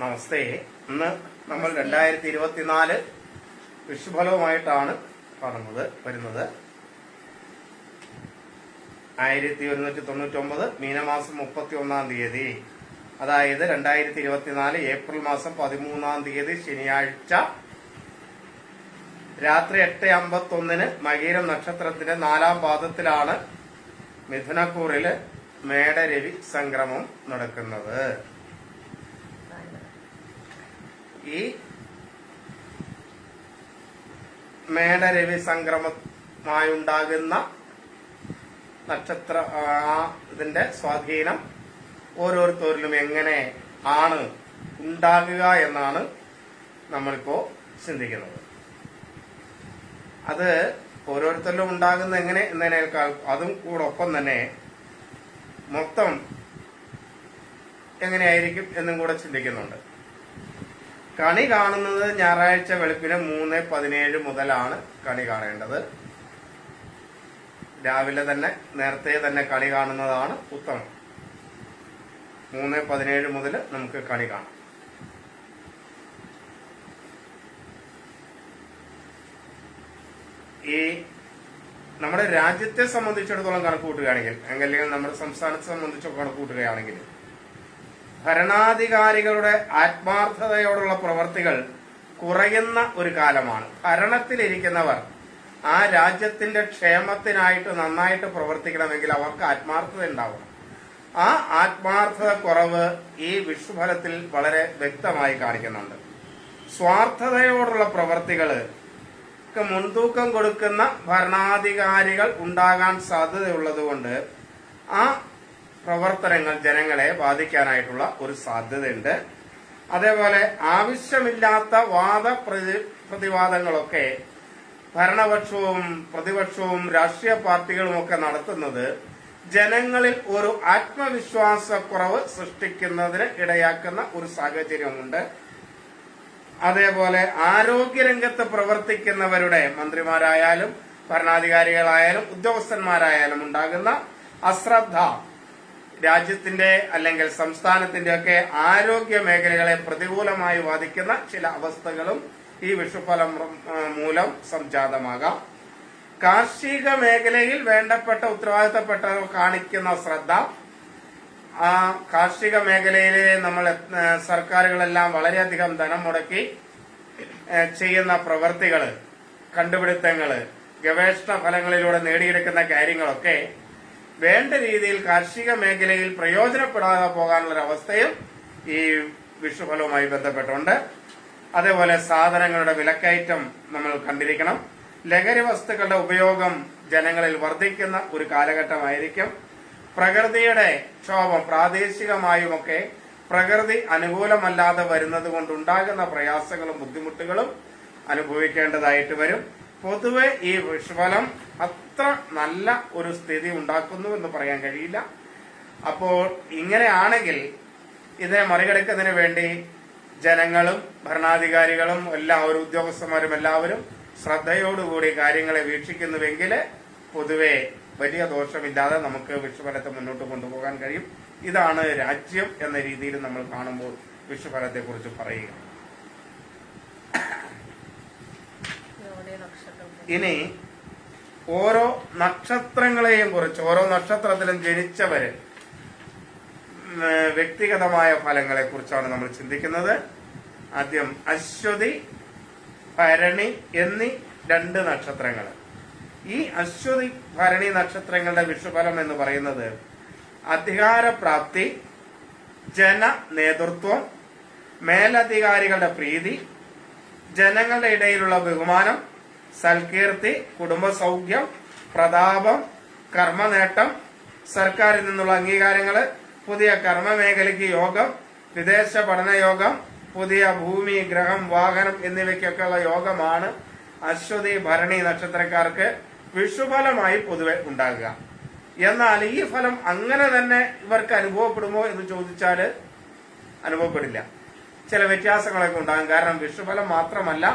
നമസ്തേ. ഇന്ന് നമ്മൾ രണ്ടായിരത്തി ഇരുപത്തിനാല് വിഷുഫലവുമായിട്ടാണ് പറഞ്ഞത് വരുന്നത്. ആയിരത്തി ഒരുന്നൂറ്റി തൊണ്ണൂറ്റി ഒമ്പത് മീനമാസം മുപ്പത്തി ഒന്നാം തീയതി. അതായത് രണ്ടായിരത്തി ഇരുപത്തിനാല് ഏപ്രിൽ മാസം പതിമൂന്നാം തീയതി ശനിയാഴ്ച രാത്രി എട്ട് അമ്പത്തി ഒന്നിന് മകീരം നക്ഷത്രത്തിന്റെ നാലാം പാദത്തിലാണ് മിഥുനക്കൂറിൽ മേടരവി സംക്രമം നടക്കുന്നത്. ഈ മേടരവി സംക്രമമായുണ്ടാകുന്ന നക്ഷത്ര ആ ഇതിന്റെ സ്വാധീനം ഓരോരുത്തരിലും എങ്ങനെ ആണ് ഉണ്ടാകുക എന്നാണ് നമ്മളിപ്പോ ചിന്തിക്കുന്നത്. അത് ഓരോരുത്തരിലും ഉണ്ടാകുന്ന എങ്ങനെ എന്നതിനേക്കാൾ അതും കൂടൊപ്പം തന്നെ മൊത്തം എങ്ങനെയായിരിക്കും എന്നും കൂടെ ചിന്തിക്കുന്നുണ്ട്. കണി കാണുന്നത് ഞായറാഴ്ച വെളുപ്പിന് മൂന്ന് പതിനേഴ് മുതലാണ് കണി കാണേണ്ടത്. രാവിലെ തന്നെ നേരത്തെ തന്നെ കണി കാണുന്നതാണ് ഉത്തമം. മൂന്ന് പതിനേഴ് മുതൽ നമുക്ക് കണി കാണാം. ഈ നമ്മുടെ രാജ്യത്തെ സംബന്ധിച്ചിടത്തോളം കണക്ക് കൂട്ടുകയാണെങ്കിൽ അല്ലെങ്കിൽ നമ്മുടെ സംസ്ഥാനത്തെ സംബന്ധിച്ചൊക്കെ കണക്ക് കൂട്ടുകയാണെങ്കിൽ ഭരണാധികാരികളുടെ ആത്മാർത്ഥതയോടുള്ള പ്രവർത്തികൾ കുറയുന്ന ഒരു കാലമാണ്. ഭരണത്തിലിരിക്കുന്നവർ ആ രാജ്യത്തിന്റെ ക്ഷേമത്തിനായിട്ട് നന്നായിട്ട് പ്രവർത്തിക്കണമെങ്കിൽ അവർക്ക് ആത്മാർത്ഥത ഉണ്ടാവണം. ആ ആത്മാർത്ഥത കുറവ് ഈ വിഷുഫലത്തിൽ വളരെ വ്യക്തമായി കാണിക്കുന്നുണ്ട്. സ്വാർത്ഥതയോടുള്ള പ്രവർത്തികൾ മുൻതൂക്കം കൊടുക്കുന്ന ഭരണാധികാരികൾ ഉണ്ടാകാൻ സാധ്യതയുള്ളതുകൊണ്ട് ആ പ്രവർത്തനങ്ങൾ ജനങ്ങളെ ബാധിക്കാനായിട്ടുള്ള ഒരു സാധ്യതയുണ്ട്. അതേപോലെ ആവശ്യമില്ലാത്ത വാദ പ്രതി- പ്രതിവാദങ്ങളൊക്കെ ഭരണപക്ഷവും പ്രതിപക്ഷവും രാഷ്ട്രീയ പാർട്ടികളും ഒക്കെ നടത്തുന്നത് ജനങ്ങളിൽ ഒരു ആത്മവിശ്വാസക്കുറവ് സൃഷ്ടിക്കുന്നതിന് ഇടയാക്കുന്ന ഒരു സാഹചര്യമുണ്ട്. അതേപോലെ ആരോഗ്യരംഗത്ത് പ്രവർത്തിക്കുന്നവരുടെ മന്ത്രിമാരായാലും ഭരണാധികാരികളായാലും ഉദ്യോഗസ്ഥന്മാരായാലും ഉണ്ടാകുന്ന അശ്രദ്ധ രാജ്യത്തിന്റെ അല്ലെങ്കിൽ സംസ്ഥാനത്തിന്റെ ഒക്കെ ആരോഗ്യ മേഖലകളെ പ്രതികൂലമായി ബാധിക്കുന്ന ചില അവസ്ഥകളും ഈ വിഷുഫലം മൂലം സംജാതമാകാം. കാർഷിക മേഖലയിൽ വേണ്ടപ്പെട്ട ഉത്തരവാദിത്തപ്പെട്ട കാണിക്കുന്ന ശ്രദ്ധ ആ കാർഷിക മേഖലയിലെ നമ്മൾ സർക്കാരുകളെല്ലാം വളരെയധികം ധനം മുടക്കി ചെയ്യുന്ന പ്രവർത്തികൾ കണ്ടുപിടുത്തങ്ങൾ ഗവേഷണ ഫലങ്ങളിലൂടെ നേടിയെടുക്കുന്ന കാര്യങ്ങളൊക്കെ വേണ്ട രീതിയിൽ കാർഷിക മേഖലയിൽ പ്രയോജനപ്പെടാതെ പോകാനുള്ള ഒരു അവസ്ഥയും ഈ വിഷുഫലവുമായി ബന്ധപ്പെട്ടുണ്ട്. അതേപോലെ സാധനങ്ങളുടെ വിലക്കയറ്റം നമ്മൾ കണ്ടിരിക്കണം. ലഹരി വസ്തുക്കളുടെ ഉപയോഗം ജനങ്ങളിൽ വർദ്ധിക്കുന്ന ഒരു കാലഘട്ടമായിരിക്കും. പ്രകൃതിയുടെ ക്ഷോഭം പ്രാദേശികമായുമൊക്കെ പ്രകൃതി അനുകൂലമല്ലാതെ വരുന്നത് കൊണ്ടുണ്ടാകുന്ന പ്രയാസങ്ങളും ബുദ്ധിമുട്ടുകളും അനുഭവിക്കേണ്ടതായിട്ട് വരും. പൊതുവെ ഈ വിഷുഫലം അത്ര നല്ല ഒരു സ്ഥിതി ഉണ്ടാക്കുന്നു എന്ന് പറയാൻ കഴിയില്ല. അപ്പോൾ ഇങ്ങനെയാണെങ്കിൽ ഇതിനെ മറികടക്കുന്നതിന് വേണ്ടി ജനങ്ങളും ഭരണാധികാരികളും എല്ലാവരും ഉദ്യോഗസ്ഥന്മാരും എല്ലാവരും ശ്രദ്ധയോടുകൂടി കാര്യങ്ങളെ വീക്ഷിക്കുന്നുവെങ്കിൽ പൊതുവെ വലിയ ദോഷമില്ലാതെ നമുക്ക് വിഷുഫലത്തെ മുന്നോട്ട് കൊണ്ടുപോകാൻ കഴിയും. ഇതാണ് രാജ്യം എന്ന രീതിയിൽ നമ്മൾ കാണുമ്പോൾ വിഷുഫലത്തെ കുറിച്ച് പറയുക ഇനി ഓരോ നക്ഷത്രങ്ങളെയും കുറിച്ച് ഓരോ നക്ഷത്രത്തിലും ജനിച്ചവര് വ്യക്തിഗതമായ ഫലങ്ങളെ കുറിച്ചാണ് നമ്മൾ ചിന്തിക്കുന്നത്. ആദ്യം അശ്വതി ഭരണി എന്നീ രണ്ട് നക്ഷത്രങ്ങൾ ഈ അശ്വതി ഭരണി നക്ഷത്രങ്ങളുടെ വിഷുഫലം എന്ന് പറയുന്നത് അധികാരപ്രാപ്തി ജന നേതൃത്വം മേലധികാരികളുടെ പ്രീതി ജനങ്ങളുടെ ഇടയിലുള്ള ബഹുമാനം സൽകീർത്തി കുടുംബസൗഖ്യം പ്രതാപം കർമ്മനേട്ടം സർക്കാരിൽ നിന്നുള്ള അംഗീകാരങ്ങൾ പുതിയ കർമ്മ മേഖലയ്ക്ക് യോഗം വിദേശ പഠന യോഗം പുതിയ ഭൂമി ഗ്രഹം വാഹനം എന്നിവയ്ക്കൊക്കെയുള്ള യോഗമാണ് അശ്വതി ഭരണി നക്ഷത്രക്കാർക്ക് വിഷുഫലമായി പൊതുവെ ഉണ്ടാകുക. എന്നാൽ ഈ ഫലം അങ്ങനെ തന്നെ ഇവർക്ക് അനുഭവപ്പെടുമോ എന്ന് ചോദിച്ചാൽ അനുഭവപ്പെടില്ല. ചില വ്യത്യാസങ്ങളൊക്കെ ഉണ്ടാകും. കാരണം വിഷുഫലം മാത്രമല്ല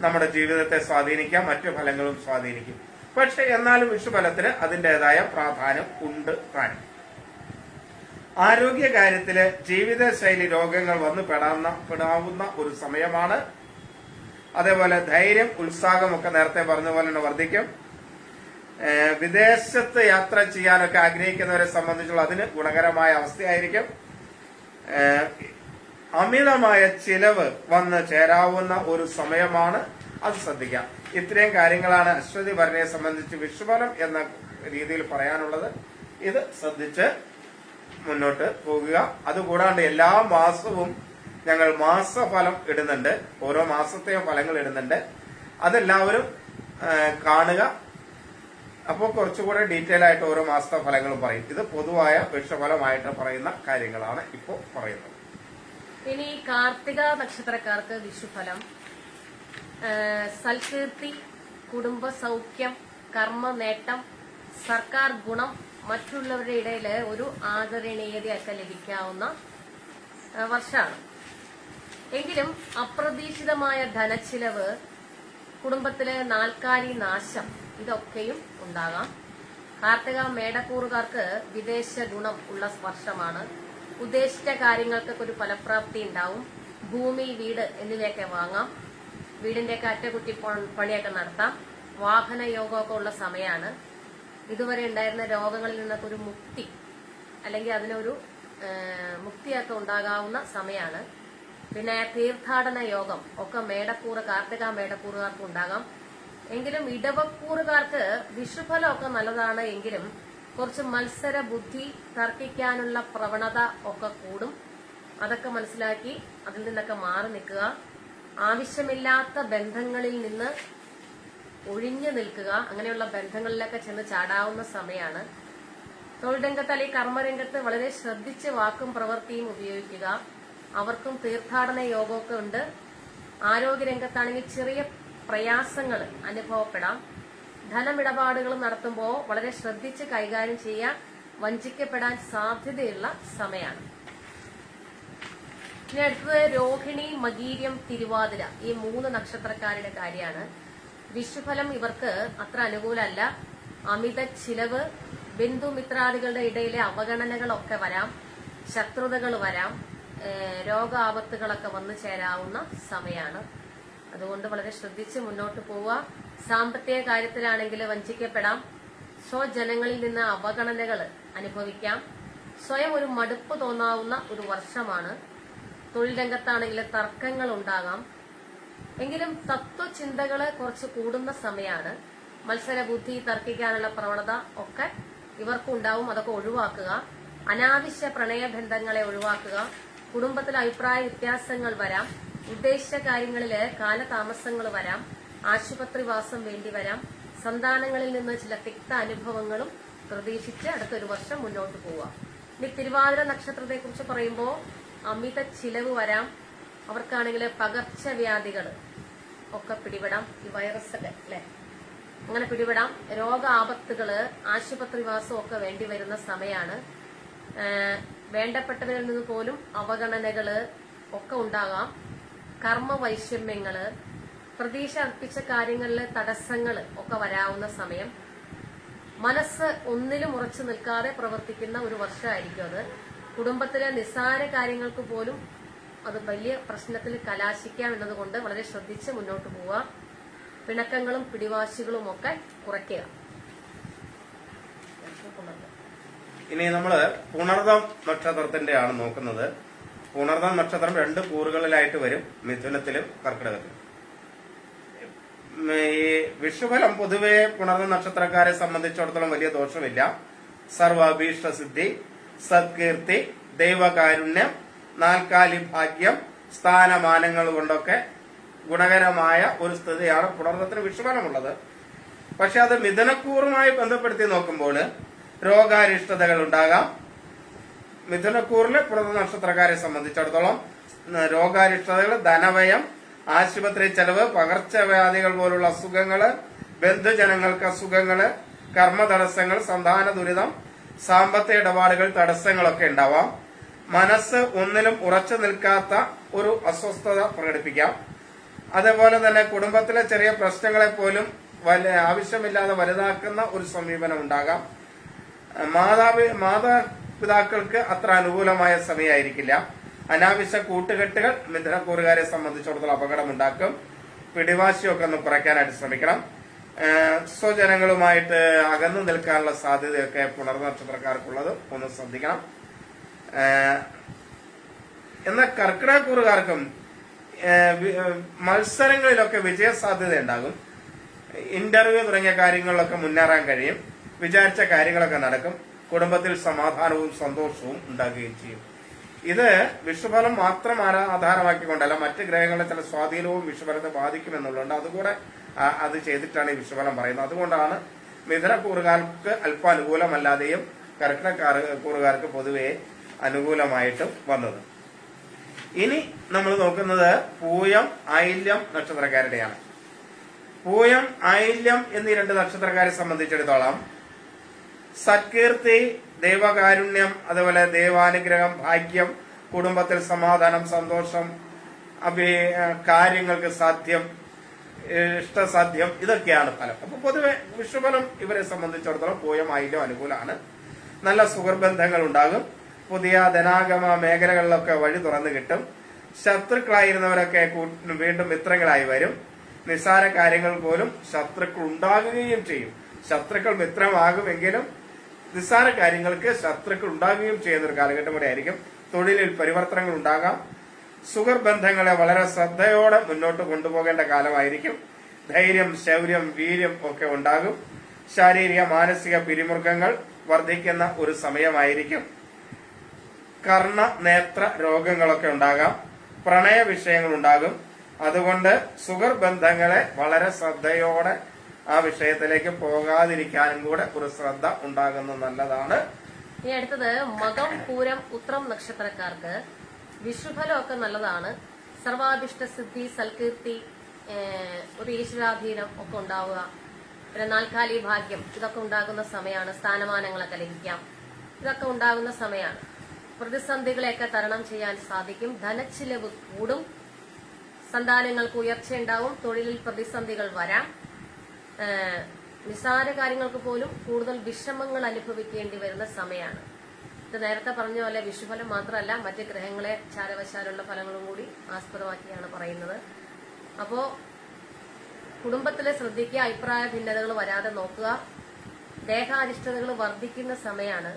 നമ്മുടെ ജീവിതത്തെ സ്വാധീനിക്കാം മറ്റു ഫലങ്ങളും സ്വാധീനിക്കും. പക്ഷെ എന്നാലും വിഷുഫലത്തിന് അതിന്റെതായ പ്രാധാന്യം ഉണ്ട് താനും ആരോഗ്യ കാര്യത്തിൽ ജീവിതശൈലി രോഗങ്ങൾ വന്നു പെടാവുന്ന പെടാവുന്ന ഒരു സമയമാണ്. അതേപോലെ ധൈര്യം ഉത്സാഹം ഒക്കെ നേരത്തെ പറഞ്ഞ പോലെ തന്നെ വർദ്ധിക്കും. വിദേശത്ത് യാത്ര ചെയ്യാനൊക്കെ ആഗ്രഹിക്കുന്നവരെ സംബന്ധിച്ചുള്ള അതിന് ഗുണകരമായ അവസ്ഥയായിരിക്കും. അമിതമായ ചിലവ് വന്ന് ചേരാവുന്ന ഒരു സമയമാണ്. അത് ശ്രദ്ധിക്കാം. ഇത്രയും കാര്യങ്ങളാണ് അശ്വതി ഭരണിയെ സംബന്ധിച്ച് വിഷുഫലം എന്ന രീതിയിൽ പറയാനുള്ളത്. ഇത് ശ്രദ്ധിച്ച് മുന്നോട്ട് പോകുക. അതുകൂടാണ്ട് എല്ലാ മാസവും ഞങ്ങൾ മാസഫലം ഇടുന്നുണ്ട്. ഓരോ മാസത്തെയും ഫലങ്ങൾ ഇടുന്നുണ്ട്. അതെല്ലാവരും കാണുക. അപ്പോൾ കുറച്ചുകൂടെ ഡീറ്റെയിൽ ആയിട്ട് ഓരോ മാസത്തെ ഫലങ്ങളും പറയും. ഇത് പൊതുവായ വിഷഫലമായിട്ട് പറയുന്ന കാര്യങ്ങളാണ് ഇപ്പോൾ പറയുന്നത്. ഇനി കാർത്തിക നക്ഷത്രക്കാർക്ക് വിഷുഫലം. സൽകീർത്തി കുടുംബ സൗഖ്യം കർമ്മ നേട്ടം സർക്കാർ ഗുണം മറ്റുള്ളവരുടെ ഇടയിൽ ഒരു ആദരണീയതയൊക്കെ ലഭിക്കാവുന്ന വർഷമാണ് എങ്കിലും അപ്രതീക്ഷിതമായ ധനച്ചിലവ് കുടുംബത്തിലെ നാൽക്കാലി നാശം ഇതൊക്കെയും ഉണ്ടാകാം. കാർത്തിക മേടക്കൂറുകാർക്ക് വിദേശ ഗുണം ഉള്ള വർഷമാണ്. ഉദ്ദേശിച്ച കാര്യങ്ങൾക്കൊക്കെ ഒരു ഫലപ്രാപ്തി ഉണ്ടാവും. ഭൂമി വീട് എന്നിവയൊക്കെ വാങ്ങാം. വീടിന്റെയൊക്കെ അറ്റകുറ്റി പണിയൊക്കെ നടത്താം. വാഹന യോഗമൊക്കെ ഉള്ള സമയമാണ് ഇതുവരെ ഉണ്ടായിരുന്ന രോഗങ്ങളിൽ നിന്നൊക്കെ ഒരു മുക്തി അല്ലെങ്കിൽ അതിനൊരു മുക്തിയൊക്കെ ഉണ്ടാകാവുന്ന സമയമാണ് പിന്നെ തീർത്ഥാടന യോഗം ഒക്കെ മേടക്കൂറ് കാർത്തിക മേടക്കൂറുകാർക്ക് ഉണ്ടാകാം. എങ്കിലും ഇടവക്കൂറുകാർക്ക് വിഷുഫലമൊക്കെ നല്ലതാണ് എങ്കിലും കുറച്ച് മത്സര ബുദ്ധി തർക്കിക്കാനുള്ള പ്രവണത ഒക്കെ കൂടും. അതൊക്കെ മനസ്സിലാക്കി അതിൽ നിന്നൊക്കെ മാറി നിൽക്കുക. ആവശ്യമില്ലാത്ത ബന്ധങ്ങളിൽ നിന്ന് ഒഴിഞ്ഞു നിൽക്കുക. അങ്ങനെയുള്ള ബന്ധങ്ങളിലൊക്കെ ചെന്ന് ചാടാവുന്ന സമയമാണ് തൊഴിൽ രംഗത്ത് അല്ലെങ്കിൽ കർമ്മരംഗത്ത് വളരെ ശ്രദ്ധിച്ച് വാക്കും പ്രവൃത്തിയും ഉപയോഗിക്കുക. അവർക്കും തീർത്ഥാടന യോഗമൊക്കെ ഉണ്ട്. ആരോഗ്യരംഗത്താണെങ്കിൽ ചെറിയ പ്രയാസങ്ങൾ അനുഭവപ്പെടാം. ധനമിടപാടുകൾ നടത്തുമ്പോൾ വളരെ ശ്രദ്ധിച്ച് കൈകാര്യം ചെയ്യാൻ വഞ്ചിക്കപ്പെടാൻ സാധ്യതയുള്ള സമയമാണ് ഇനി അടുത്തത് രോഹിണി മകീര്യം തിരുവാതിര ഈ മൂന്ന് നക്ഷത്രക്കാരുടെ കാര്യമാണ്. വിഷുഫലം ഇവർക്ക് അത്ര അനുകൂലമല്ല. അമിത ചിലവ് ബന്ധുമിത്രാദികളുടെ ഇടയിലെ അവഗണനകളൊക്കെ വരാം ശത്രുതകൾ വരാം രോഗാപത്തുകളൊക്കെ വന്നു ചേരാവുന്ന സമയമാണ് അതുകൊണ്ട് വളരെ ശ്രദ്ധിച്ച് മുന്നോട്ട് പോവുക. സാമ്പത്തിക കാര്യത്തിലാണെങ്കിൽ വഞ്ചിക്കപ്പെടാം. സ്വജനങ്ങളിൽ നിന്ന് അവഗണനകൾ അനുഭവിക്കാം. സ്വയം ഒരു മടുപ്പ് തോന്നാവുന്ന ഒരു വർഷമാണ്. തൊഴിൽ രംഗത്താണെങ്കിൽ തർക്കങ്ങൾ ഉണ്ടാകാം എങ്കിലും തത്വചിന്തകൾ കുറച്ച് കൂടുന്ന സമയമാണ് മത്സരബുദ്ധി തർക്കിക്കാനുള്ള പ്രവണത ഒക്കെ ഇവർക്കുണ്ടാവും. അതൊക്കെ ഒഴിവാക്കുക. അനാവശ്യ പ്രണയബന്ധങ്ങളെ ഒഴിവാക്കുക. കുടുംബത്തിൽ അഭിപ്രായ വ്യത്യാസങ്ങൾ വരാം. ഉദ്ദേശിച്ച കാര്യങ്ങളിൽ കാലതാമസങ്ങൾ വരാം. ആശുപത്രിവാസം വേണ്ടി വരാം. സന്താനങ്ങളിൽ നിന്ന് ചില തിക്ത അനുഭവങ്ങളും പ്രതീക്ഷിച്ച് അടുത്തൊരു വർഷം മുന്നോട്ട് പോവാം. ഇനി തിരുവാതിര നക്ഷത്രത്തെ കുറിച്ച് പറയുമ്പോൾ അമിത ചിലവ് വരാം. അവർക്കാണെങ്കിൽ പകർച്ചവ്യാധികൾ ഒക്കെ പിടിപെടാം. ഈ വൈറസൊക്കെ അല്ലെ? അങ്ങനെ പിടിപെടാം. രോഗ ആശുപത്രി ആശുപത്രിവാസം ഒക്കെ വേണ്ടി വരുന്ന സമയമാണ് വേണ്ടപ്പെട്ടവരിൽ നിന്ന് പോലും അവഗണനകൾ ഒക്കെ ഉണ്ടാകാം. കർമ്മ വൈഷമ്യങ്ങൾ പ്രതീക്ഷ അർപ്പിച്ച കാര്യങ്ങളിലെ തടസ്സങ്ങൾ ഒക്കെ വരാവുന്ന സമയം. മനസ്സ് ഒന്നിലും ഉറച്ചു നിൽക്കാതെ പ്രവർത്തിക്കുന്ന ഒരു വർഷമായിരിക്കും അത്. കുടുംബത്തിലെ നിസ്സാര കാര്യങ്ങൾക്ക് പോലും അത് വലിയ പ്രശ്നത്തിൽ കലാശിക്കാം എന്നതുകൊണ്ട് വളരെ ശ്രദ്ധിച്ച് മുന്നോട്ട് പോവുക. പിണക്കങ്ങളും പിടിവാശികളും ഒക്കെ കുറയ്ക്കുക. ഇനി നമ്മൾ പുണർദം നക്ഷത്രത്തിന്റെ ആണ് നോക്കുന്നത്. പുണർദം നക്ഷത്രം രണ്ട് കൂറുകളിലായിട്ട് വരും. മിഥുനത്തിലും കർക്കിടകത്തിലും. ഈ വിഷുഫലം പൊതുവെ പുണർന്ന നക്ഷത്രക്കാരെ സംബന്ധിച്ചിടത്തോളം വലിയ ദോഷമില്ല. സർവാഭീഷ്ട സിദ്ധി സത്കീർത്തി ദൈവകാരുണ്യം നാൽക്കാലി ഭാഗ്യം സ്ഥാനമാനങ്ങൾ കൊണ്ടൊക്കെ ഗുണകരമായ ഒരു സ്ഥിതിയാണ് പുണർന്നത്തിന് വിഷുഫലമുള്ളത്. പക്ഷെ അത് മിഥുനക്കൂറുമായി ബന്ധപ്പെടുത്തി നോക്കുമ്പോൾ രോഗാരിഷ്ടതകൾ ഉണ്ടാകാം. മിഥുനക്കൂറിലെ പുണർന്ന നക്ഷത്രക്കാരെ സംബന്ധിച്ചിടത്തോളം രോഗാരിഷ്ടതകൾ ധനവയം ആശുപത്രി ചെലവ് പകർച്ചവ്യാധികൾ പോലുള്ള അസുഖങ്ങൾ ബന്ധുജനങ്ങൾക്ക് അസുഖങ്ങൾ കർമ്മ തടസ്സങ്ങൾ സന്താന ദുരിതം സാമ്പത്തിക ഇടപാടുകൾ തടസ്സങ്ങളൊക്കെ ഉണ്ടാവാം. മനസ്സ് ഒന്നിലും ഉറച്ചു നിൽക്കാത്ത ഒരു അസ്വസ്ഥത പ്രകടിപ്പിക്കാം. അതേപോലെ തന്നെ കുടുംബത്തിലെ ചെറിയ പ്രശ്നങ്ങളെ പോലും ആവശ്യമില്ലാതെ വലുതാക്കുന്ന ഒരു സമീപനം ഉണ്ടാകാം. മാതാപി മാതാപിതാക്കൾക്ക് അത്ര അനുകൂലമായ സമയമായിരിക്കില്ല. അനാവശ്യ കൂട്ടുകെട്ടുകൾ മിഥുനക്കൂറുകാരെ സംബന്ധിച്ചിടത്തോളം അപകടമുണ്ടാക്കും. പിടിവാശിയൊക്കെ ഒന്ന് കുറയ്ക്കാനായിട്ട് ശ്രമിക്കണം. സ്വജനങ്ങളുമായിട്ട് അകന്നു നിൽക്കാനുള്ള സാധ്യതയൊക്കെ പുണർനക്ഷത്രക്കാർക്കുള്ളത് ഒന്ന് ശ്രദ്ധിക്കണം. എന്നാൽ വി- മത്സരങ്ങളിലൊക്കെ വിജയ സാധ്യത ഉണ്ടാകും ഇന്റർവ്യൂ തുടങ്ങിയ കാര്യങ്ങളിലൊക്കെ മുന്നേറാൻ കഴിയും. വിചാരിച്ച കാര്യങ്ങളൊക്കെ നടക്കും. കുടുംബത്തിൽ സമാധാനവും സന്തോഷവും ഉണ്ടാകുകയും ചെയ്യും. ഇത് വിഷുഫലം മാത്രം ആധാരമാക്കിക്കൊണ്ടല്ല മറ്റ് ഗ്രഹങ്ങളെ ചില സ്വാധീനവും വിഷുഫലത്തെ ബാധിക്കുമെന്നുള്ളതുകൊണ്ട് അതുകൂടെ അത് ചെയ്തിട്ടാണ് ഈ വിഷുഫലം പറയുന്നത്. അതുകൊണ്ടാണ് മിഥുന കൂറുകാർക്ക് അല്പം അനുകൂലമല്ലാതെയും കർക്കിടക കൂറുകാർക്ക് പൊതുവെ അനുകൂലമായിട്ടും വന്നത്. ഇനി നമ്മൾ നോക്കുന്നത് പൂയം ഐല്യം നക്ഷത്രക്കാരുടെയാണ്. പൂയം ഐല്യം എന്നീ രണ്ട് നക്ഷത്രക്കാരെ സംബന്ധിച്ചിടത്തോളം സത്കീർത്തി ദൈവകാരുണ്യം അതുപോലെ ദൈവാനുഗ്രഹം ഭാഗ്യം കുടുംബത്തിൽ സമാധാനം സന്തോഷം അഭി കാര്യങ്ങൾക്ക് സാധ്യം ഇഷ്ടസാധ്യം ഇതൊക്കെയാണ് ഫലം. അപ്പൊ പൊതുവെ വിഷുഫലം ഇവരെ സംബന്ധിച്ചിടത്തോളം പൂയം ഐല്യം അനുകൂലമാണ്. നല്ല സുഹൃബന്ധങ്ങൾ ഉണ്ടാകും പുതിയ ധനാഗമ മേഖലകളിലൊക്കെ വഴി തുറന്നു കിട്ടും. ശത്രുക്കളായിരുന്നവരൊക്കെ വീണ്ടും മിത്രങ്ങളായി വരും. നിസ്സാര കാര്യങ്ങൾ പോലും ശത്രുക്കൾ ഉണ്ടാകുകയും ചെയ്യും. ശത്രുക്കൾ മിത്രമാകുമെങ്കിലും നിസ്സാര കാര്യങ്ങൾക്ക് ശത്രുക്കൾ ഉണ്ടാകുകയും ചെയ്യുന്ന ഒരു കാലഘട്ടം കൂടെ ആയിരിക്കും. തൊഴിലിൽ പരിവർത്തനങ്ങൾ ഉണ്ടാകാം. സുഹൃത്ത് ബന്ധങ്ങളെ വളരെ ശ്രദ്ധയോടെ മുന്നോട്ട് കൊണ്ടുപോകേണ്ട കാലമായിരിക്കും. ധൈര്യം ശൗര്യം വീര്യം ഒക്കെ ഉണ്ടാകും. ശാരീരിക മാനസിക പിരിമുറുക്കങ്ങൾ വർദ്ധിക്കുന്ന ഒരു സമയമായിരിക്കും. കർണ നേത്ര രോഗങ്ങളൊക്കെ ഉണ്ടാകാം. പ്രണയ വിഷയങ്ങൾ ഉണ്ടാകും. അതുകൊണ്ട് സുഗർ ബന്ധങ്ങളെ വളരെ ശ്രദ്ധയോടെ ആ വിഷയത്തിലേക്ക് പോകാതിരിക്കാനും കൂടെ ഒരു ശ്രദ്ധ ഉണ്ടാകുന്നത് നല്ലതാണ്. ഇനി അടുത്തത് മകം പൂരം ഉത്രം നക്ഷത്രക്കാർക്ക് വിഷുഫലമൊക്കെ നല്ലതാണ്. സർവാഭിഷ്ട സിദ്ധി സൽകീർത്തി ഒരു ഈശ്വരാധീനം ഒക്കെ ഉണ്ടാവുക. പിന്നെ നാൽക്കാലി ഭാഗ്യം ഇതൊക്കെ ഉണ്ടാകുന്ന സമയമാണ് സ്ഥാനമാനങ്ങളൊക്കെ ലഭിക്കാം. ഇതൊക്കെ ഉണ്ടാകുന്ന സമയമാണ്. പ്രതിസന്ധികളെയൊക്കെ തരണം ചെയ്യാൻ സാധിക്കും. ധനച്ചിലവ് കൂടും. സന്താനങ്ങൾക്ക് ഉയർച്ചയുണ്ടാവും. തൊഴിലിൽ പ്രതിസന്ധികൾ വരാം. നിസ്സാര കാര്യങ്ങൾക്ക് പോലും കൂടുതൽ വിഷമങ്ങൾ അനുഭവിക്കേണ്ടി വരുന്ന സമയമാണ് ഇത് നേരത്തെ പറഞ്ഞ പോലെ വിഷുഫലം മാത്രമല്ല മറ്റ് ഗ്രഹങ്ങളെ ചാരവശാലുള്ള ഫലങ്ങളും കൂടി ആസ്പദമാക്കിയാണ് പറയുന്നത്. അപ്പോ കുടുംബത്തിലെ ശ്രദ്ധിക്കുക അഭിപ്രായ ഭിന്നതകൾ വരാതെ നോക്കുക. ദേഹാരിഷ്ടതകൾ വർദ്ധിക്കുന്ന സമയമാണ്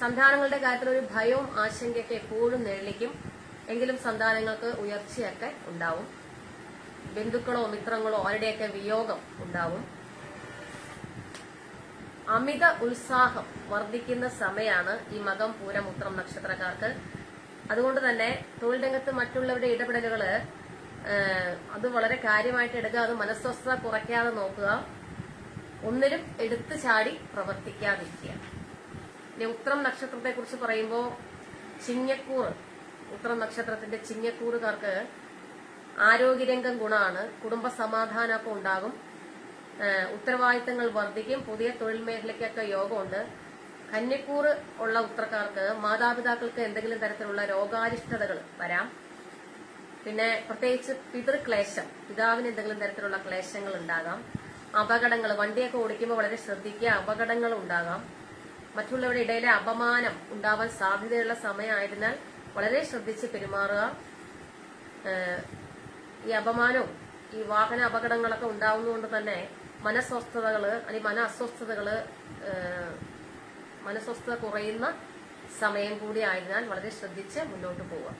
സന്താനങ്ങളുടെ കാര്യത്തിൽ ഒരു ഭയവും ആശങ്കയൊക്കെ എപ്പോഴും നിഴലിക്കും. എങ്കിലും സന്താനങ്ങൾക്ക് ഉയർച്ചയൊക്കെ ഉണ്ടാവും. ബന്ധുക്കളോ മിത്രങ്ങളോ അവരുടെയൊക്കെ വിയോഗം ഉണ്ടാവും? അമിത ഉത്സാഹം വർദ്ധിക്കുന്ന സമയമാണ് ഈ മകം പൂരം ഉത്രം നക്ഷത്രക്കാർക്ക്. അതുകൊണ്ട് തന്നെ തൊഴിൽ രംഗത്ത് മറ്റുള്ളവരുടെ ഇടപെടലുകൾ അത് വളരെ കാര്യമായിട്ട് എടുക്കുക അത് മനസ്വസ്ഥത കുറയ്ക്കാതെ നോക്കുക. ഒന്നിലും എടുത്തു ചാടി പ്രവർത്തിക്കാതിരിക്കുക. ഇനി ഉത്രം നക്ഷത്രത്തെ കുറിച്ച് പറയുമ്പോൾ ചിങ്ങക്കൂർ ഉത്രം നക്ഷത്രത്തിന്റെ ചിങ്ങക്കൂറുകാർക്ക് ആരോഗ്യരംഗം ഗുണമാണ്. കുടുംബ സമാധാനമൊക്കെ ഉണ്ടാകും. ഉത്തരവാദിത്തങ്ങൾ വർദ്ധിക്കും. പുതിയ തൊഴിൽ മേഖലയ്ക്കൊക്കെ യോഗമുണ്ട്. കന്യക്കൂർ ഉള്ള ഉത്രക്കാർക്ക് മാതാപിതാക്കൾക്ക് എന്തെങ്കിലും തരത്തിലുള്ള രോഗാരിഷ്ടതകൾ വരാം. പിന്നെ പ്രത്യേകിച്ച് പിതൃക്ലേശം. പിതാവിന് എന്തെങ്കിലും തരത്തിലുള്ള ക്ലേശങ്ങൾ ഉണ്ടാകാം. അപകടങ്ങൾ വണ്ടിയൊക്കെ ഓടിക്കുമ്പോൾ വളരെ ശ്രദ്ധിക്കുക അപകടങ്ങൾ ഉണ്ടാകാം. മറ്റുള്ളവരുടെ ഇടയിലെ അപമാനം ഉണ്ടാവാൻ സാധ്യതയുള്ള സമയമായതിനാൽ വളരെ ശ്രദ്ധിച്ച് പെരുമാറുക. ഈ അപമാനവും ഈ വാഹന അപകടങ്ങളൊക്കെ ഉണ്ടാവുന്നതുകൊണ്ട് തന്നെ മനസ്വസ്ഥതകൾ അല്ലെങ്കിൽ മന അസ്വസ്ഥതകൾ മനസ്വസ്ഥത കുറയുന്ന സമയം കൂടി ആയതിനാൽ വളരെ ശ്രദ്ധിച്ച് മുന്നോട്ട് പോവുക.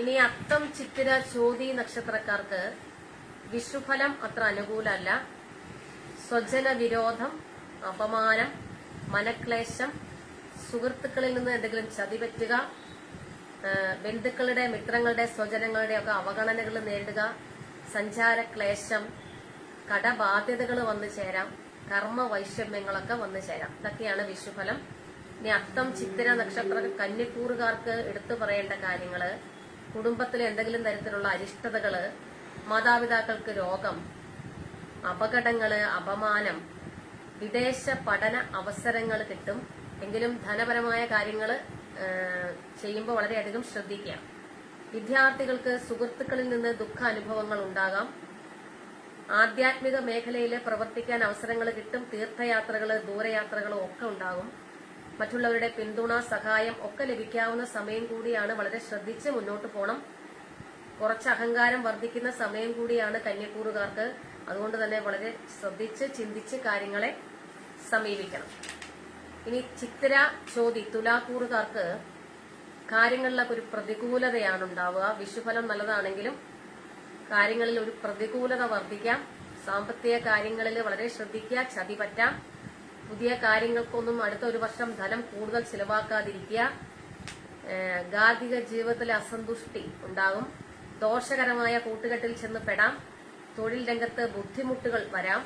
ഇനി അത്തം ചിത്തിര ചോതി നക്ഷത്രക്കാർക്ക് വിഷുഫലം അത്ര അനുകൂലമല്ല. സ്വജന വിരോധം അപമാനം മനക്ലേശം സുഹൃത്തുക്കളിൽ നിന്ന് എന്തെങ്കിലും ചതിപറ്റുക ബന്ധുക്കളുടെ മിത്രങ്ങളുടെ സ്വജനങ്ങളുടെ ഒക്കെ അവഗണനകൾ നേരിടുക സഞ്ചാര ക്ലേശം കടബാധ്യതകൾ വന്നു ചേരാം കർമ്മ വൈഷമ്യങ്ങളൊക്കെ വന്നു ചേരാം. ഇതൊക്കെയാണ് വിഷുഫലം. ഇനി അത്തം ചിത്തിര നക്ഷത്ര കന്നിക്കൂറുകാർക്ക് എടുത്തു പറയേണ്ട കാര്യങ്ങൾ കുടുംബത്തിലെ എന്തെങ്കിലും തരത്തിലുള്ള അരിഷ്ടതകൾ മാതാപിതാക്കൾക്ക് രോഗം അപകടങ്ങൾ അപമാനം വിദേശ പഠന അവസരങ്ങൾ കിട്ടും. എങ്കിലും ധനപരമായ കാര്യങ്ങൾ ചെയ്യുമ്പോൾ വളരെയധികം ശ്രദ്ധിക്കുക വിദ്യാർത്ഥികൾക്ക് സുഹൃത്തുക്കളിൽ നിന്ന് ദുഃഖ അനുഭവങ്ങൾ ഉണ്ടാകാം. ആധ്യാത്മിക മേഖലയിൽ പ്രവർത്തിക്കാൻ അവസരങ്ങൾ കിട്ടും. തീർത്ഥയാത്രകൾ ദൂരയാത്രകൾ ഒക്കെ ഉണ്ടാകും. മറ്റുള്ളവരുടെ പിന്തുണ സഹായം ഒക്കെ ലഭിക്കാവുന്ന സമയം കൂടിയാണ് വളരെ ശ്രദ്ധിച്ച് മുന്നോട്ട് പോകണം കുറച്ച് അഹങ്കാരം വർദ്ധിക്കുന്ന സമയം കൂടിയാണ് കന്യക്കൂറുകാർക്ക് അതുകൊണ്ട് തന്നെ വളരെ ശ്രദ്ധിച്ച് ചിന്തിച്ച് കാര്യങ്ങളെ സമീപിക്കണം. ഇനി ചിത്തിര ചോതി തുലാക്കൂറുകാർക്ക് കാര്യങ്ങളിലൊക്കെ ഒരു പ്രതികൂലതയാണ് ഉണ്ടാവുക. വിഷുഫലം നല്ലതാണെങ്കിലും കാര്യങ്ങളിൽ ഒരു പ്രതികൂലത വർദ്ധിക്കാം. സാമ്പത്തിക കാര്യങ്ങളിൽ വളരെ ശ്രദ്ധിക്കുക ചതി പറ്റാം. പുതിയ കാര്യങ്ങൾക്കൊന്നും അടുത്ത ഒരു വർഷം ധനം കൂടുതൽ ചിലവാക്കാതിരിക്കുക. ഗാർഹിക ജീവിതത്തിലെ അസന്തുഷ്ടി ഉണ്ടാകും. ദോഷകരമായ കൂട്ടുകെട്ടിൽ ചെന്ന് പെടാം. തൊഴിൽ രംഗത്ത് ബുദ്ധിമുട്ടുകൾ വരാം.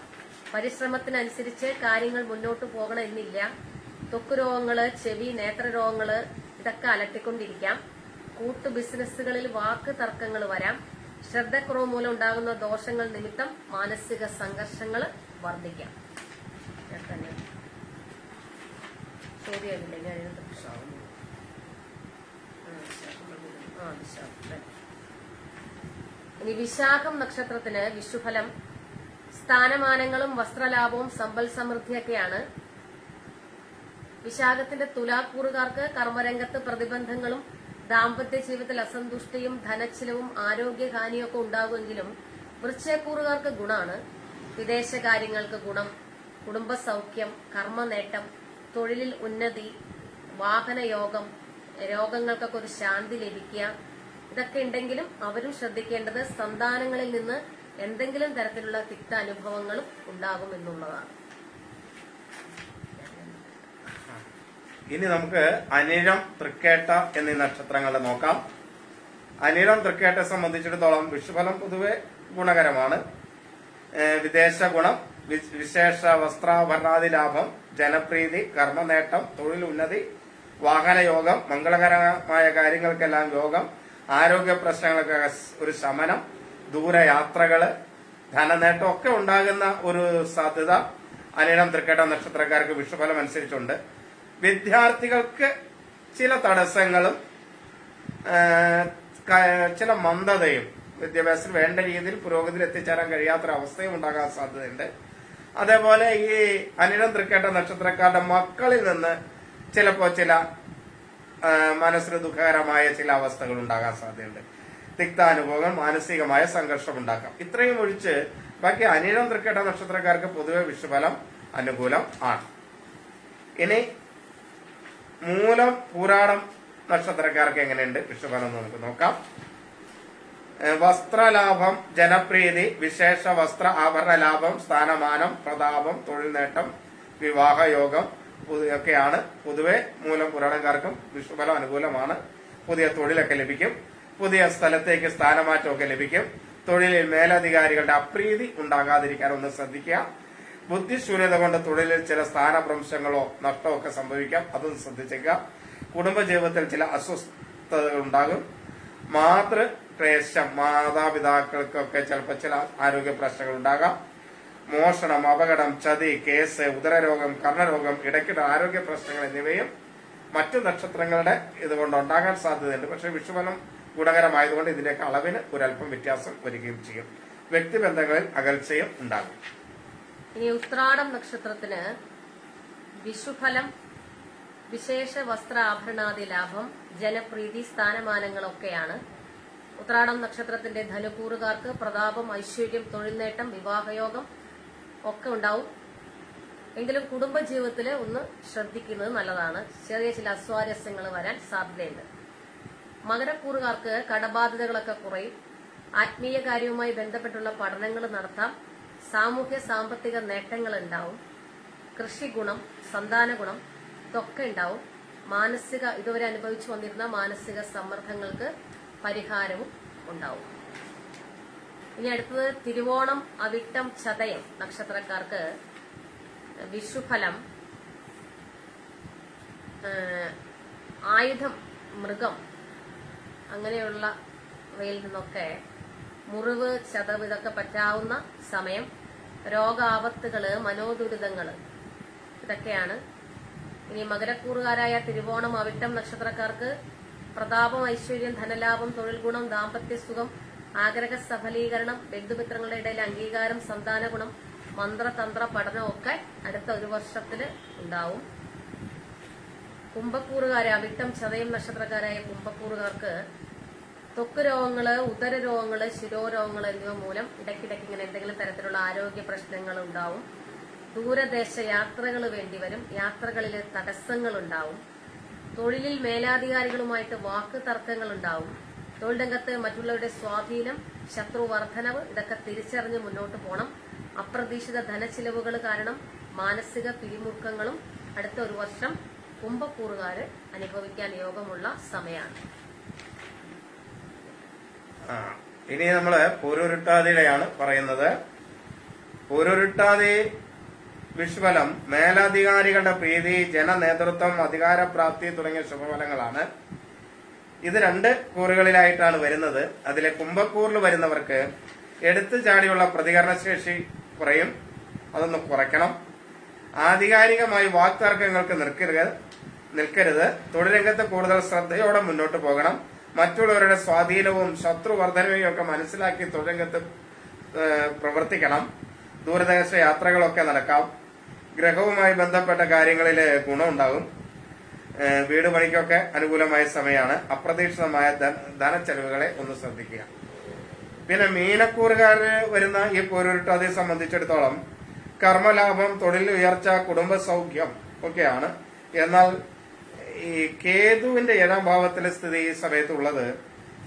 പരിശ്രമത്തിനനുസരിച്ച് കാര്യങ്ങൾ മുന്നോട്ട് പോകണമെന്നില്ല. ത്വക്ക് രോഗങ്ങൾ ചെവി നേത്രരോഗങ്ങൾ ഇതൊക്കെ അലട്ടിക്കൊണ്ടിരിക്കാം. കൂട്ടു ബിസിനസ്സുകളിൽ വാക്ക് തർക്കങ്ങൾ വരാം. ശ്രദ്ധക്കുറവ് മൂലം ഉണ്ടാകുന്ന ദോഷങ്ങൾ നിമിത്തം മാനസിക സംഘർഷങ്ങൾ വർദ്ധിക്കാം. ചോദ്യമില്ല. ഇനി വിശാഖം നക്ഷത്രത്തിന് വിഷുഫലം. സ്ഥാനമാനങ്ങളും വസ്ത്രലാഭവും സമ്പൽ സമൃദ്ധിയൊക്കെയാണ്. വിശാഖത്തിന്റെ തുലാക്കൂറുകാർക്ക് കർമ്മരംഗത്ത് പ്രതിബന്ധങ്ങളും ദാമ്പത്യ ജീവിതത്തിൽ അസന്തുഷ്ടിയും ധനച്ചിലവും ആരോഗ്യഹാനിയും ഒക്കെ ഉണ്ടാകുമെങ്കിലും വൃശ്ചയക്കൂറുകാർക്ക് ഗുണാണ് വിദേശകാര്യങ്ങൾക്ക് ഗുണം കുടുംബസൗഖ്യം കർമ്മനേട്ടം തൊഴിലിൽ ഉന്നതി വാഹനയോഗം രോഗങ്ങൾക്കൊക്കെ ഒരു ശാന്തി ലഭിക്കുക. ഇതൊക്കെ ഉണ്ടെങ്കിലും അവരും ശ്രദ്ധിക്കേണ്ടത് സന്താനങ്ങളിൽ നിന്ന് എന്തെങ്കിലും തരത്തിലുള്ള തിക്ത അനുഭവങ്ങളും ഉണ്ടാകും ഇനി നമുക്ക് അനിഴം തൃക്കേട്ട എന്നീ നക്ഷത്രങ്ങളെ നോക്കാം. അനിഴം തൃക്കേട്ടയെ സംബന്ധിച്ചിടത്തോളം വിഷുഫലം പൊതുവെ ഗുണകരമാണ്. വിദേശ ഗുണം വിശേഷ വസ്ത്രാഭരണാദി ലാഭം ജനപ്രീതി കർമ്മനേട്ടം തൊഴിൽ ഉന്നതി വാഹനയോഗം മംഗളകരമായ കാര്യങ്ങൾക്കെല്ലാം യോഗം ആരോഗ്യ പ്രശ്നങ്ങൾക്ക് ഒരു ശമനം ദൂരയാത്രകൾ ധനനേട്ടം ഒക്കെ ഉണ്ടാകുന്ന ഒരു സാധ്യത അനിഴം തൃക്കേട്ട നക്ഷത്രക്കാർക്ക് വിഷുഫലം അനുസരിച്ചുണ്ട് വിദ്യാർത്ഥികൾക്ക് ചില തടസ്സങ്ങളും ചില മന്ദതയും വിദ്യാഭ്യാസത്തിൽ വേണ്ട രീതിയിൽ പുരോഗതിയിൽ എത്തിച്ചേരാൻ കഴിയാത്തൊരവസ്ഥയും ഉണ്ടാകാൻ സാധ്യതയുണ്ട്. അതേപോലെ ഈ അനിരം തൃക്കേട്ട നക്ഷത്രക്കാരുടെ മക്കളിൽ നിന്ന് ചിലപ്പോൾ ചില മനസ്സിന് ദുഃഖകരമായ ചില അവസ്ഥകൾ ഉണ്ടാകാൻ സാധ്യതയുണ്ട്. തിക്താനുഭവങ്ങൾ മാനസികമായ സംഘർഷം ഉണ്ടാക്കാം. ഇത്രയും ഒഴിച്ച് ബാക്കി അനിരം തൃക്കേട്ട നക്ഷത്രക്കാർക്ക് പൊതുവെ വിഷുഫലം അനുകൂലം ആണ്. ഇനി മൂലം പുരാണം നക്ഷത്രക്കാർക്ക് എങ്ങനെയുണ്ട്? വിഷുഫലം നമുക്ക് നോക്കാം. വസ്ത്രലാഭം ജനപ്രീതി വിശേഷ വസ്ത്ര ആഭരണ ലാഭം സ്ഥാനമാനം പ്രതാപം തൊഴിൽ നേട്ടം വിവാഹയോഗം ഒക്കെയാണ് പൊതുവെ മൂലം പുരാണക്കാർക്കും വിഷുഫലം അനുകൂലമാണ്. പുതിയ തൊഴിലൊക്കെ ലഭിക്കും. പുതിയ സ്ഥലത്തേക്ക് സ്ഥാനമാറ്റമൊക്കെ ലഭിക്കും. തൊഴിലിൽ മേലധികാരികളുടെ അപ്രീതി ഉണ്ടാകാതിരിക്കാൻ ഒന്ന് ശ്രദ്ധിക്കുക. ബുദ്ധിശൂന്യത കൊണ്ട് തൊഴിലിൽ ചില സ്ഥാനഭ്രംശങ്ങളോ നഷ്ടമോ ഒക്കെ സംഭവിക്കാം. അതൊന്ന് ശ്രദ്ധിച്ചേക്കുക. കുടുംബജീവിതത്തിൽ ചില അസ്വസ്ഥതകൾ ഉണ്ടാകും. മാതൃ ക്ലേശം മാതാപിതാക്കൾക്കൊക്കെ ചിലപ്പോൾ ചില ആരോഗ്യ പ്രശ്നങ്ങൾ ഉണ്ടാകാം. മോഷണം അപകടം ചതി കേസ് ഉദരരോഗം കർണരോഗം ഇടയ്ക്കിടെ ആരോഗ്യ പ്രശ്നങ്ങൾ എന്നിവയും മറ്റു നക്ഷത്രങ്ങളുടെ ഇതുകൊണ്ട് ഉണ്ടാകാൻ സാധ്യതയുണ്ട്. പക്ഷെ വിഷുഫലം ഗുണകരമായതുകൊണ്ട് ഇതിന്റെയൊക്കെ അളവിന് ഒരല്പം വ്യത്യാസം വരികയും ചെയ്യും. വ്യക്തിബന്ധങ്ങളിൽ അകൽച്ചയും ഉണ്ടാകും. ഇനി ഉത്രാടം നക്ഷത്രത്തിന് വിഷുഫലം വിശേഷ വസ്ത്ര ആഭരണാദി ലാഭം ജനപ്രീതി സ്ഥാനമാനങ്ങളൊക്കെയാണ്. ഉത്രാടം നക്ഷത്രത്തിന്റെ ധനുകൂറുകാർക്ക് പ്രതാപം ഐശ്വര്യം തൊഴിൽ നേട്ടം വിവാഹയോഗം ഒക്കെ ഉണ്ടാവും. എങ്കിലും കുടുംബജീവിതത്തിൽ ഒന്ന് ശ്രദ്ധിക്കുന്നത് നല്ലതാണ്. ചെറിയ ചില അസ്വാരസ്യങ്ങൾ വരാൻ സാധ്യതയുണ്ട്. മകരക്കൂറുകാർക്ക് കടബാധ്യതകളൊക്കെ കുറയും. ആത്മീയ കാര്യവുമായി ബന്ധപ്പെട്ടുള്ള പഠനങ്ങൾ നടത്താം. സാമൂഹ്യ സാമ്പത്തിക നേട്ടങ്ങൾ ഉണ്ടാവും. കൃഷി ഗുണം സന്താന ഗുണം ഇതൊക്കെ ഉണ്ടാവും. മാനസിക ഇതുവരെ അനുഭവിച്ചു വന്നിരുന്ന മാനസിക സമ്മർദ്ദങ്ങൾക്ക് പരിഹാരവും ഉണ്ടാവും. ഇനി അടുത്തത് തിരുവോണം അവിട്ടം ചതയം നക്ഷത്രക്കാർക്ക് വിഷുഫലം ആയുധം മൃഗം അങ്ങനെയുള്ളവയിൽ നിന്നൊക്കെ മുറിവ് ചതവ് ഇതൊക്കെ പറ്റാവുന്ന സമയം. രോഗാപത്തുകൾ മനോദുരിതങ്ങൾ ഇതൊക്കെയാണ്. ഇനി മകരക്കൂറുകാരായ തിരുവോണം അവിട്ടം നക്ഷത്രക്കാർക്ക് പ്രതാപം ഐശ്വര്യം ധനലാഭം തൊഴിൽ ഗുണം ദാമ്പത്യ സുഖം ആഗ്രഹ സഫലീകരണം ബന്ധുമിത്രങ്ങളുടെ ഇടയിൽ അംഗീകാരം സന്താന ഗുണം മന്ത്രതന്ത്ര പഠനമൊക്കെ അടുത്ത ഒരു വർഷത്തിൽ ഉണ്ടാവും. കുംഭക്കൂറുകാരെ അവിട്ടം ചതയം നക്ഷത്രക്കാരായ കുംഭക്കൂറുകാർക്ക് ത്വക്ക് രോഗങ്ങൾ ഉദര രോഗങ്ങൾ ശിരോരോഗങ്ങൾ എന്നിവ മൂലം ഇടയ്ക്കിടയ്ക്ക് ഇങ്ങനെ എന്തെങ്കിലും തരത്തിലുള്ള ആരോഗ്യ പ്രശ്നങ്ങൾ ഉണ്ടാവും. ദൂരദേശ യാത്രകൾ വേണ്ടിവരും യാത്രകളിൽ തടസ്സങ്ങൾ ഉണ്ടാവും. തൊഴിലിൽ മേലാധികാരികളുമായിട്ട് വാക്ക് തർക്കങ്ങൾ ഉണ്ടാവും. തൊഴിൽ രംഗത്ത് മറ്റുള്ളവരുടെ സ്വാധീനം ശത്രു വർധനവ് ഇതൊക്കെ തിരിച്ചറിഞ്ഞ് മുന്നോട്ട് പോകണം അപ്രതീക്ഷിത ധനച്ചിലവുകൾ കാരണം മാനസിക പിരിമുറുക്കങ്ങളും അടുത്ത ഒരു വർഷം കുംഭക്കൂറുകാര് അനുഭവിക്കാൻ യോഗമുള്ള സമയമാണ്. ഇനി നമ്മൾ പൂരുരുട്ടാതിയുടെയാണ് പറയുന്നത്. പൂരുരുട്ടാതി വിഷ്ഫലം മേലധികാരികളുടെ പ്രീതി ജനനേതൃത്വം അധികാരപ്രാപ്തി തുടങ്ങിയ ശുഭഫലങ്ങളാണ്. ഇത് രണ്ട് കൂറുകളിലായിട്ടാണ് വരുന്നത്. അതിലെ കുംഭക്കൂറിൽ വരുന്നവർക്ക് എടുത്തു ചാടിയുള്ള പ്രതികരണശേഷി കുറയും. അതൊന്ന് കുറയ്ക്കണം. ആധികാരികമായി വാക്തർക്കങ്ങൾക്ക് നിൽക്കരുത്. നിൽക്കരുത്. തൊഴിൽ രംഗത്ത് കൂടുതൽ ശ്രദ്ധയോടെ മുന്നോട്ട് പോകണം. മറ്റുള്ളവരുടെ സ്വാധീനവും ശത്രുവർദ്ധനവും ഒക്കെ മനസ്സിലാക്കി തൊഴിൽ പ്രവർത്തിക്കണം. ദൂരദേശ യാത്രകളൊക്കെ നടക്കാം. ഗ്രഹവുമായി ബന്ധപ്പെട്ട കാര്യങ്ങളിൽ ഗുണമുണ്ടാകും. വീട് പണിക്കൊക്കെ അനുകൂലമായ സമയമാണ്. അപ്രതീക്ഷിതമായ ധന- ധനച്ചെലവുകളെ ഒന്ന് ശ്രദ്ധിക്കുക. പിന്നെ മീനക്കൂറുകാര് വരുന്ന ഈ പോരുരുട്ടാതെ സംബന്ധിച്ചിടത്തോളം കർമ്മലാഭം തൊഴിൽ ഉയർച്ച കുടുംബ സൗഖ്യം ഒക്കെയാണ്. എന്നാൽ ഈ കേതുവിന്റെ ഏഴാം ഭാവത്തിലെ സ്ഥിതി ഈ സമയത്തുള്ളത്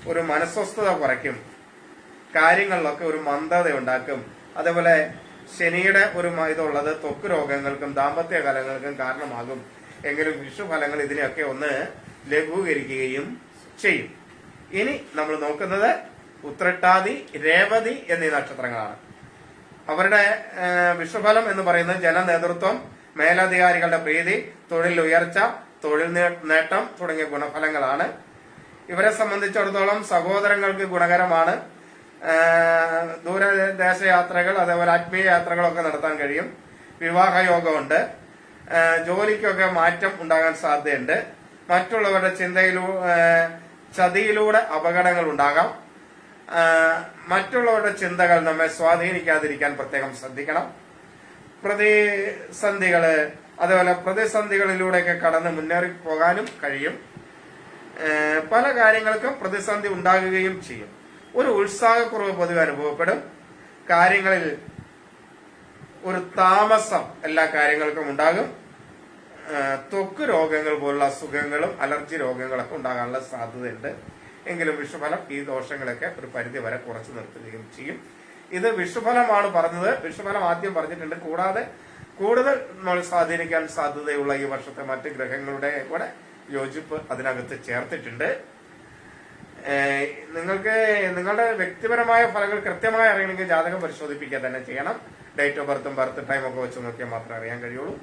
ഒരു മനസ്വസ്ഥത കുറയ്ക്കും. കാര്യങ്ങളിലൊക്കെ ഒരു മന്ദത ഉണ്ടാക്കും. അതേപോലെ ശനിയുടെ ഒരു ഇതുള്ളത് തൊക്ക് രോഗങ്ങൾക്കും ദാമ്പത്യ കലങ്ങൾക്കും കാരണമാകും. എങ്കിലും വിഷുഫലങ്ങൾ ഇതിനെയൊക്കെ ഒന്ന് ലഘൂകരിക്കുകയും ചെയ്യും. ഇനി നമ്മൾ നോക്കുന്നത് ഉത്രട്ടാതി രേവതി എന്നീ നക്ഷത്രങ്ങളാണ്. അവരുടെ വിഷുഫലം എന്ന് പറയുന്നത് ജനനേതൃത്വം മേലധികാരികളുടെ പ്രീതി തൊഴിൽ ഉയർച്ച തൊഴിൽ നേട്ടം തുടങ്ങിയ ഗുണഫലങ്ങളാണ്. ഇവരെ സംബന്ധിച്ചിടത്തോളം സഹോദരങ്ങൾക്ക് ഗുണകരമാണ്. ദൂരദേശ യാത്രകൾ അതേപോലെ ആത്മീയ യാത്രകളൊക്കെ നടത്താൻ കഴിയും. വിവാഹയോഗമുണ്ട്. ജോലിക്കൊക്കെ മാറ്റം ഉണ്ടാകാൻ സാധ്യതയുണ്ട്. മറ്റുള്ളവരുടെ ചിന്തയിലൂ ചതിയിലൂടെ അപകടങ്ങൾ ഉണ്ടാകാം. മറ്റുള്ളവരുടെ ചിന്തകൾ നമ്മെ സ്വാധീനിക്കാതിരിക്കാൻ പ്രത്യേകം ശ്രദ്ധിക്കണം. പ്രതിസന്ധികൾ അതേപോലെ പ്രതിസന്ധികളിലൂടെയൊക്കെ കടന്ന് മുന്നേറി പോകാനും കഴിയും. പല കാര്യങ്ങൾക്കും പ്രതിസന്ധി ഉണ്ടാകുകയും ചെയ്യും. ഒരു ഉത്സാഹക്കുറവ് പൊതുവെ അനുഭവപ്പെടും. കാര്യങ്ങളിൽ ഒരു താമസം എല്ലാ കാര്യങ്ങൾക്കും ഉണ്ടാകും. ത്വക്ക് രോഗങ്ങൾ പോലുള്ള അസുഖങ്ങളും അലർജി രോഗങ്ങളൊക്കെ ഉണ്ടാകാനുള്ള സാധ്യതയുണ്ട്. എങ്കിലും വിഷുഫലം ഈ ദോഷങ്ങളൊക്കെ ഒരു പരിധി വരെ കുറച്ചു നിർത്തുകയും ചെയ്യും. ഇത് വിഷുഫലമാണ് പറഞ്ഞത്. വിഷുഫലം ആദ്യം പറഞ്ഞിട്ടുണ്ട്. കൂടാതെ കൂടുതൽ നമ്മൾ സ്വാധീനിക്കാൻ സാധ്യതയുള്ള ഈ വർഷത്തെ മറ്റ് ഗ്രഹങ്ങളുടെ കൂടെ യോജിപ്പ് അതിനകത്ത് ചേർത്തിട്ടുണ്ട്. നിങ്ങൾക്ക് നിങ്ങളുടെ വ്യക്തിപരമായ ഫലങ്ങൾ കൃത്യമായി അറിയണമെങ്കിൽ ജാതകം പരിശോധിപ്പിക്കുക തന്നെ ചെയ്യണം. ഡേറ്റ് ഓഫ് ബർത്തും ബർത്ത് ടൈം ഒക്കെ വെച്ച് നോക്കിയാൽ മാത്രമേ അറിയാൻ കഴിയുള്ളൂ.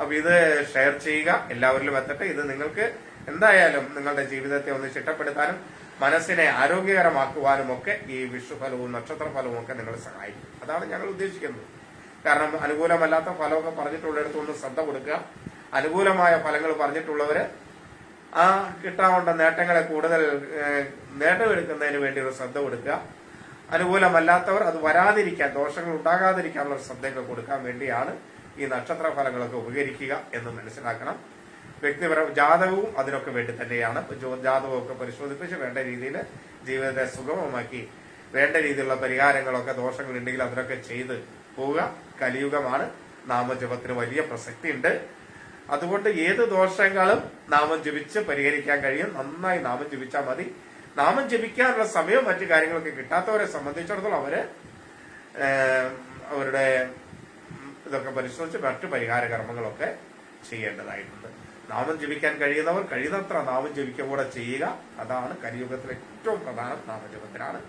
അപ്പൊ ഇത് ഷെയർ ചെയ്യുക. എല്ലാവരിലും എത്തട്ടെ. ഇത് നിങ്ങൾക്ക് എന്തായാലും നിങ്ങളുടെ ജീവിതത്തെ ഒന്ന് ചിട്ടപ്പെടുത്താനും മനസ്സിനെ ആരോഗ്യകരമാക്കുവാനും ഒക്കെ ഈ വിഷുഫലവും നക്ഷത്രഫലവും ഒക്കെ നിങ്ങളെ സഹായിക്കും. അതാണ് ഞങ്ങൾ ഉദ്ദേശിക്കുന്നത്. കാരണം അനുകൂലമല്ലാത്ത ഫലമൊക്കെ പറഞ്ഞിട്ടുള്ളിടത്ത് ശ്രദ്ധ കൊടുക്കുക. അനുകൂലമായ ഫലങ്ങൾ പറഞ്ഞിട്ടുള്ളവര് ആ കിട്ടാവേണ്ട നേട്ടങ്ങളെ കൂടുതൽ നേട്ടമെടുക്കുന്നതിന് വേണ്ടി ഒരു ശ്രദ്ധ കൊടുക്കുക. അനുകൂലമല്ലാത്തവർ അത് വരാതിരിക്കാൻ ദോഷങ്ങൾ ഉണ്ടാകാതിരിക്കാനുള്ള ശ്രദ്ധയൊക്കെ കൊടുക്കാൻ വേണ്ടിയാണ് ഈ നക്ഷത്ര ഫലങ്ങളൊക്കെ ഉപകരിക്കുക എന്ന് മനസ്സിലാക്കണം. വ്യക്തിപര ജാതകവും അതിനൊക്കെ വേണ്ടി തന്നെയാണ്. ജാതകമൊക്കെ പരിശോധിപ്പിച്ച് വേണ്ട രീതിയിൽ ജീവിതത്തെ സുഗമമാക്കി വേണ്ട രീതിയിലുള്ള പരിഹാരങ്ങളൊക്കെ ദോഷങ്ങളുണ്ടെങ്കിൽ അതിനൊക്കെ ചെയ്ത് പോവുക. കലിയുഗമാണ്. നാമജപത്തിന് വലിയ പ്രസക്തിയുണ്ട്. അതുകൊണ്ട് ഏത് ദോഷങ്ങളും നാമം ജപിച്ച് പരിഹരിക്കാൻ കഴിയും. നന്നായി നാമം ജപിച്ചാൽ മതി. നാമം ജപിക്കാനുള്ള സമയവും മറ്റു കാര്യങ്ങളൊക്കെ കിട്ടാത്തവരെ സംബന്ധിച്ചിടത്തോളം അവർ അവരുടെ ഇതൊക്കെ പരിശോധിച്ച് മറ്റ് പരിഹാര കർമ്മങ്ങളൊക്കെ ചെയ്യേണ്ടതായിട്ടുണ്ട്. നാമം ജപിക്കാൻ കഴിയുന്നവർ കഴിയുന്നത്ര നാമം ജപിക്കുക കൂടെ ചെയ്യുക. അതാണ് കലിയുഗത്തിലെ ഏറ്റവും പ്രധാനം. നാമജപത്തിനാണ്.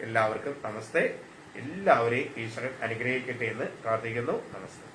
എല്ലാവർക്കും നമസ്തേ. എല്ലാവരെയും ഈശ്വരൻ അനുഗ്രഹിക്കട്ടെ എന്ന് പ്രാർത്ഥിക്കുന്നു. നമസ്തേ.